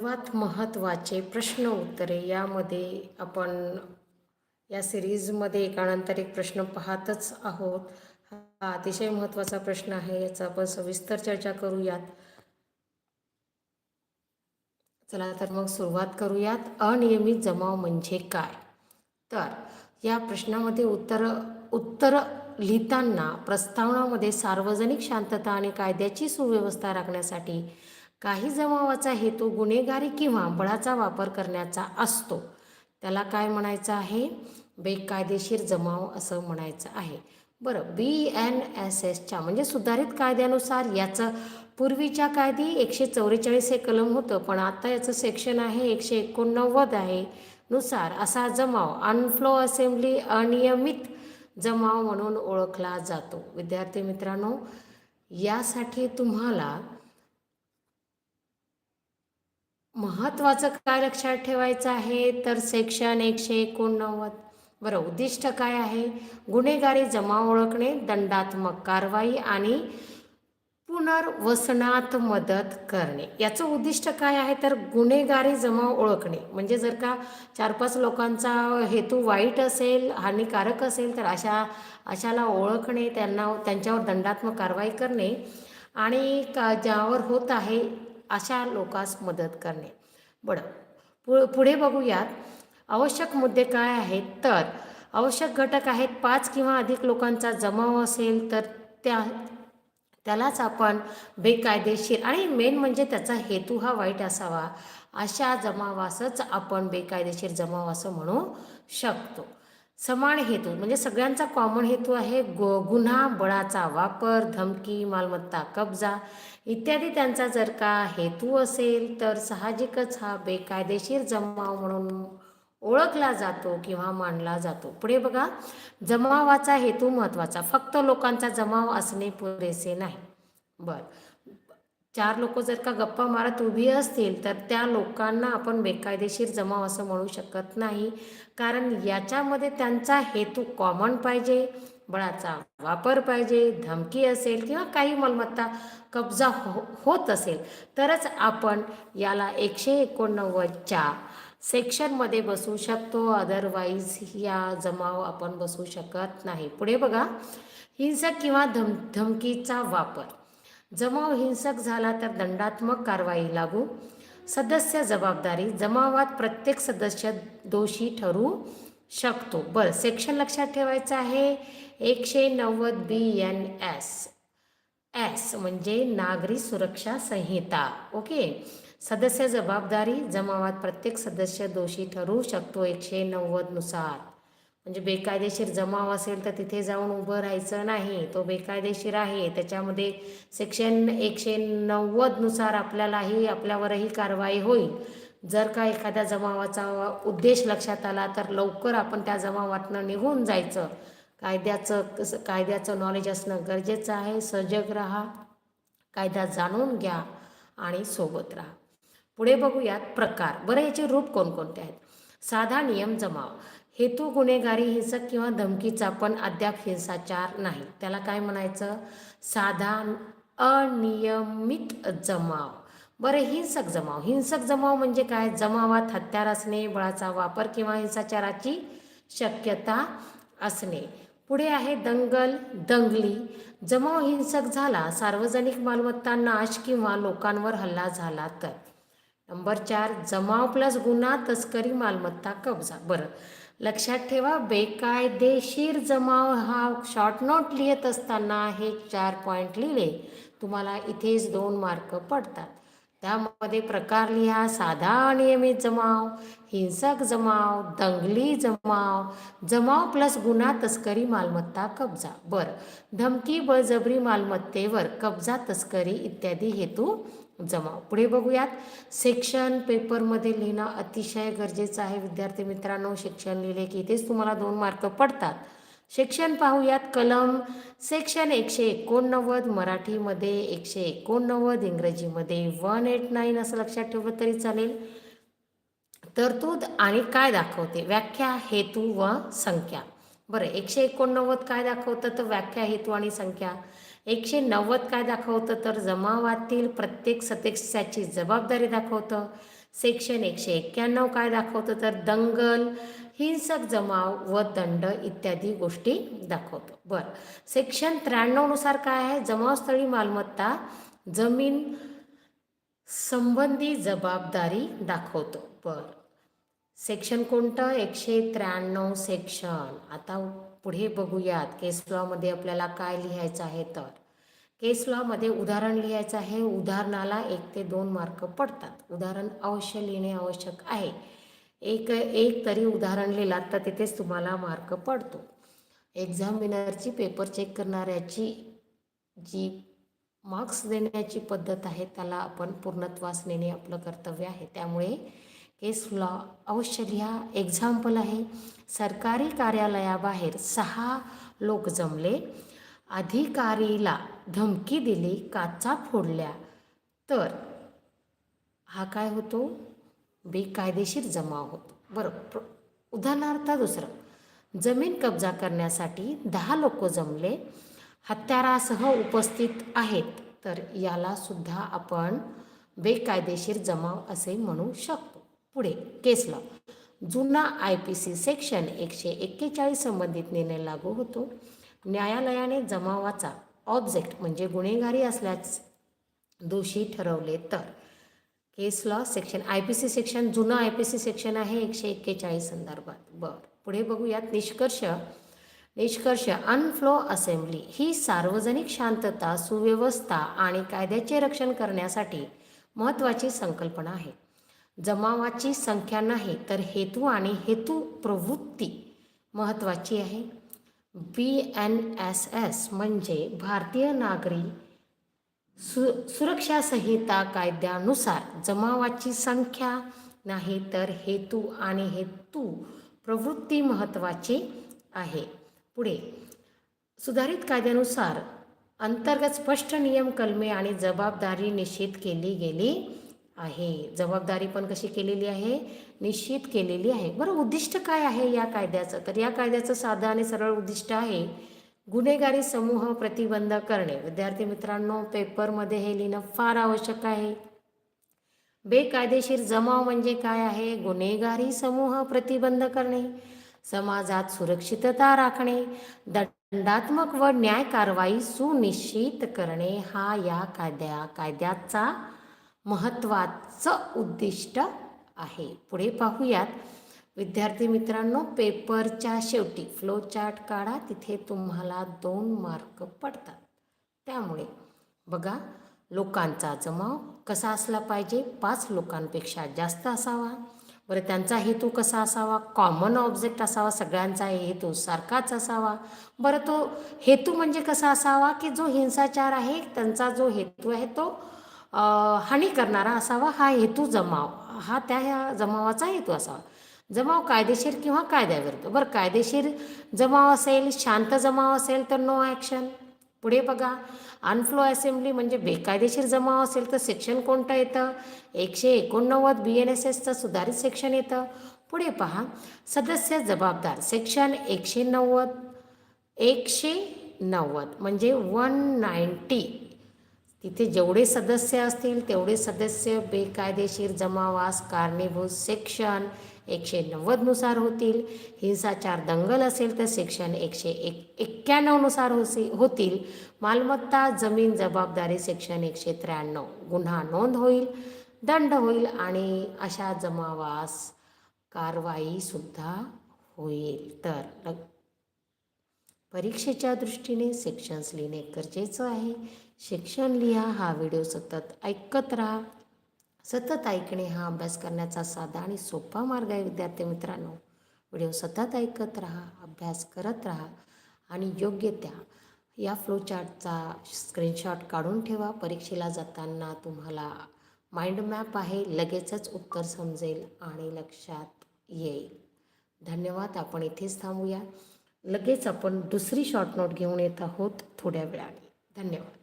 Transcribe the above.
सर्वात महत्त्वाचे प्रश्न उत्तरे यामध्ये आपण या सिरीजमध्ये एकानंतर एक प्रश्न पाहतच आहोत. हा अतिशय महत्त्वाचा प्रश्न आहे याचा आपण सविस्तर चर्चा करूयात. चला तर मग सुरुवात करूयात. अनियमित जमाव म्हणजे काय? तर या प्रश्नामध्ये उत्तर उत्तर लिहिताना प्रस्तावनामध्ये सार्वजनिक शांतता आणि कायद्याची सुव्यवस्था राखण्यासाठी काही जमावाचा हेतू गुन्हेगारी किंवा बळाचा वापर करण्याचा असतो. त्याला काय म्हणायचं आहे? बेकायदेशीर जमाव असं म्हणायचं आहे. बरं बी एन एस एसच्या म्हणजे सुधारित कायद्यानुसार याचं पूर्वीच्या कायदे एकशे चौवेचाळीस हे कलम होतं पण आता याचं सेक्शन आहे एकशे एकोणनव्वद आहे नुसार असा जमाव अनफ्लो असेंब्ली अनियमित जमाव म्हणून ओळखला जातो. विद्यार्थी मित्रांनो यासाठी तुम्हाला महत्त्वाचं काय लक्षात ठेवायचं आहे? तर सेक्शन एकशे एकोणनव्वद. बरं उद्दिष्ट काय आहे? गुन्हेगारी जमा ओळखणे दंडात्मक कारवाई आणि पुनर्वसनात मदत करणे. याचं उद्दिष्ट काय आहे? तर गुन्हेगारी जमा ओळखणे. म्हणजे जर का चार पाच लोकांचा हेतू वाईट असेल हानिकारक असेल तर अशा अशाला ओळखणे त्यांना त्यांच्यावर दंडात्मक कारवाई करणे आणि का ज्यावर होत आहे अशा लोकांस मदत करणे. बरं पु पुढे बघूयात. आवश्यक मुद्दे काय आहेत? तर आवश्यक घटक आहेत पाच किंवा अधिक लोकांचा जमाव असेल तर त्या त्यालाच आपण बेकायदेशीर आणि मेन म्हणजे त्याचा हेतू हा वाईट असावा. अशा जमावासच आपण बेकायदेशीर जमाव असं म्हणू शकतो. समान हेतू म्हणजे सगळ्यांचा कॉमन हेतू आहे गो गुन्हा बळाचा वापर धमकी मालमत्ता कब्जा. इत्यादी त्यांचा जर का हेतू असेल तर साहजिकच हा बेकायदेशीर जमाव म्हणून ओळखला जातो किंवा मानला जातो. पुढे बघा जमावाचा हेतू महत्त्वाचा फक्त लोकांचा जमाव असणे पुरेसे नाही. बर. चार लोक जर का गप्पा मारत उभी असतील तर त्या लोकांना आपण बेकायदेशीर जमाव असं म्हणू शकत नाही. कारण याच्यामध्ये त्यांचा हेतू कॉमन पाहिजे बळाचा वापर पाहिजे धमकी असेल किंवा काही मालमत्ता कब्जा हो होत असेल तरच आपण याला एकशे एकोणनव्वदच्या सेक्शनमध्ये बसू शकतो. अदरवाईज या जमाव आपण बसू शकत नाही. पुढे बघा हिंसक किंवा धम धमकीचा वापर. जमाव हिंसक झाला तर दंडात्मक कारवाई लागू. सदस्य जबाबदारी जमावात प्रत्येक सदस्य दोषी ठरू शकतो. बरं सेक्शन लक्षात ठेवायचं आहे. एकशे नव्वद बी एन एस एस म्हणजे नागरी सुरक्षा संहिता. ओके? सदस्य जबाबदारी जमावात प्रत्येक सदस्य दोषी ठरू शकतो एकशे नव्वदनुसार म्हणजे बेकायदेशीर जमाव असेल तर तिथे जाऊन उभं राहायचं नाही. तो बेकायदेशीर आहे. त्याच्यामध्ये सेक्शन एकशे नव्वदनुसार आपल्यालाही आपल्यावरही कारवाई होईल. जर का एखाद्या जमावाचा उद्देश लक्षात आला तर लवकर आपण त्या जमावातनं निघून जायचं. कायद्याचं कसं कायद्याचं नॉलेज असणं गरजेचं आहे. सजग राहा. कायदा जाणून घ्या आणि सोबत राहा. पुढे बघूयात प्रकार. बरं याचे रूप कोणकोणते आहेत? साधा नियम जमाव. हेतू गुन्हेगारी हिंसक किंवा धमकीचा पण अद्याप हिंसाचार नाही. त्याला काय म्हणायचं? साधा अनियमित जमाव. बरं हिंसक जमाव. हिंसक जमाव म्हणजे काय? जमावात हत्यार असणे बळाचा वापर किंवा हिंसाचाराची शक्यता असणे. पुढे आहे दंगल दंगली. जमाव हिंसक झाला सार्वजनिक मालमत्ता नाश किंवा लोकांवर हल्ला झाला तर. नंबर चार जमाव प्लस गुन्हा तस्करी मालमत्ता कब्जा. बरं लक्षात ठेवा बेकायदेशीर जमाव हा शॉर्ट नोट लिहित असताना हे चार पॉईंट लिहिले. तुम्हाला इथेच दोन मार्क पडतात. त्यामध्ये प्रकार लिहा साधा अनियमित जमाव हिंसक जमाव दंगली जमाव जमाव प्लस गुन्हा तस्करी मालमत्ता कब्जा. बरं. धमकी बळजबरी मालमत्तेवर कब्जा तस्करी इत्यादी हेतू जमाव. पुढे बघूयात. सेक्शन पेपरमध्ये लिहिणं अतिशय गरजेचं आहे. विद्यार्थी मित्रांनो शिक्षण लिहिले की इथेच तुम्हाला दोन मार्क पडतात. सेक्शन पाहूयात. कलम. सेक्शन एकशे एकोणनव्वद मराठीमध्ये एकशे एकोणनव्वद इंग्रजीमध्ये वन एट नाईन असं लक्षात ठेवलं तरी चालेल. तरतूद आणि काय दाखवते? व्याख्या हेतू व संख्या. बरं एकशे एकोणनव्वद काय दाखवतं? तर व्याख्या हेतू आणि संख्या. एकशे नव्वद काय दाखवतं? तर जमावातील प्रत्येक सदस्याची जबाबदारी दाखवतं. सेक्शन एकशे एक्क्याण्णव काय दाखवतं? तर दंगल हिंसक जमाव व दंड इत्यादी गोष्टी दाखवतो. बरं. सेक्शन त्र्याण्णवनुसार काय आहे? जमावस्थळी मालमत्ता जमीन संबंधी जबाबदारी दाखवतो. बरं. सेक्शन कोणतं? एकशे त्र्याण्णव सेक्शन. आता पुढे बघूयात. केस लॉमध्ये आपल्याला काय लिहायचं आहे तर? केस लॉमध्ये उदाहरण लिहायचं आहे. उदाहरणाला एक ते दोन मार्क पडतात. उदाहरण अवश्य लिहिणे आवश्यक आहे. एक एक तरी उदाहरण लिहिलात तर तिथेच तुम्हाला मार्क पडतो. एक्झामिनरची पेपर चेक करणाऱ्याची जी मार्क्स देण्याची पद्धत आहे त्याला आपण पूर्णत्वास नेणे आपलं कर्तव्य आहे. त्यामुळे केस लॉ अवश्य लिहा एक्झाम्पल आहे. सरकारी कार्यालयाबाहेर सहा लोक जमले. अधिकारीला धमकी दिली काचा फोडल्या. तर हा काय होतो? बेकायदेशीर जमाव होतो. बरं प्र उदाहरणार्थ दुसरं. जमीन कब्जा करण्यासाठी दहा लोक जमले. हत्यारासह उपस्थित आहेत. तर यालासुद्धा आपण बेकायदेशीर जमाव असे म्हणू शकतो. पुढे केस लॉ जुना आय पी सी सेक्शन एकशे एक्केचाळीस संबंधित निर्णय लागू होतो. न्यायालयाने जमावाचा ऑब्जेक्ट म्हणजे गुन्हेगारी असल्यास दोषी ठरवले तर. Case law section I P C section जुनं आय पी सी सेक्शन आहे एकशे एक्केचाळीस संदर्भात. बरं पुढे बघूयात. निष्कर्ष निष्कर्ष अनफ्लो असेंब्ली ही सार्वजनिक शांतता सुव्यवस्था आणि कायद्याचे रक्षण करण्यासाठी महत्त्वाची संकल्पना आहे. जमावाची संख्या नाही तर हेतू आणि हेतू प्रवृत्ती महत्त्वाची आहे. बी एन एस एस म्हणजे भारतीय नागरी सु सुरक्षा संहिता कायद्यानुसार जमावाची संख्या नाही तर हेतू आणि हेतू प्रवृत्ती महत्त्वाची आहे. पुढे सुधारित कायद्यानुसार अंतर्गत स्पष्ट नियम कलमे आणि जबाबदारी निश्चित केली गेली आहे. जबाबदारी पण कशी केलेली आहे? निश्चित केलेली आहे. बरं उद्दिष्ट काय आहे या कायद्याचं? तर या कायद्याचं साधं आणि सरळ उद्दिष्ट आहे गुन्हेगारी समूह प्रतिबंध करणे. विद्यार्थी मित्रांनो पेपरमध्ये हे लिहिणं फार आवश्यक आहे. बेकायदेशीर जमाव म्हणजे काय आहे? गुन्हेगारी समूह प्रतिबंध करणे. समाजात सुरक्षितता राखणे. दंडात्मक व न्याय कारवाई सुनिश्चित करणे. हा या कायद्या कायद्याचा महत्त्वाचं उद्दिष्ट आहे. पुढे पाहूयात. विद्यार्थी मित्रांनो पेपरच्या शेवटी फ्लो चार्ट काढा. तिथे तुम्हाला दोन मार्क पडतात. त्यामुळे बघा लोकांचा जमाव कसा असला पाहिजे? पाच लोकांपेक्षा जास्त असावा. बरं त्यांचा हेतू कसा असावा? कॉमन ऑब्जेक्ट असावा सगळ्यांचा हेतू सारखाच असावा. बरं तो हेतू म्हणजे कसा असावा? की जो हिंसाचार आहे त्यांचा जो हेतू आहे तो हानी करणारा असावा हा हेतू जमाव हा त्या ह्या जमावाचा हेतू असावा. जमाव कायदेशीर किंवा कायद्याविरुद्ध बरं कायदेशीर जमाव असेल शांत जमाव असेल तर नो ॲक्शन पुढे बघा अनफ्लो असेंब्ली म्हणजे बेकायदेशीर जमाव असेल तर सेक्शन कोणतं येतं? एकशे एकोणनव्वद बी एन एस एसचं सुधारित सेक्शन येतं. पुढे पहा सदस्य जबाबदार सेक्शन एकशे नव्वद एकशे नव्वद म्हणजे वन नाईन्टी तिथे जेवढे सदस्य असतील तेवढे सदस्य बेकायदेशीर जमावास कारणीभूत सेक्शन एकशे नव्वदनुसार होतील. हिंसाचार दंगल असेल तर सेक्शन एकशे एक एक्क्याण्णवनुसार होसी होतील. मालमत्ता जमीन जबाबदारी सेक्शन एकशे त्र्याण्णव गुन्हा नोंद होईल दंड होईल आणि अशा जमावास कारवाईसुद्धा होईल. तर परीक्षेच्या दृष्टीने सेक्शन्स लिहिणे गरजेचं आहे. शिक्षण लिहा हा व्हिडिओ सतत ऐकत राहा. सतत ऐकणे हा अभ्यास करण्याचा साधा आणि सोपा मार्ग आहे विद्यार्थी मित्रांनो. व्हिडिओ सतत ऐकत राहा अभ्यास करत राहा आणि योग्य त्या. या फ्लोचार्टचा स्क्रीनशॉट काढून ठेवा. परीक्षेला जाताना तुम्हाला माइंड मॅप आहे लगेचच उत्तर समजेल आणि लक्षात येईल. धन्यवाद आपण इथेच थांबूया. लगेच आपण दुसरी शॉर्ट नोट घेऊन येत आहोत थोड्या वेळाने. धन्यवाद.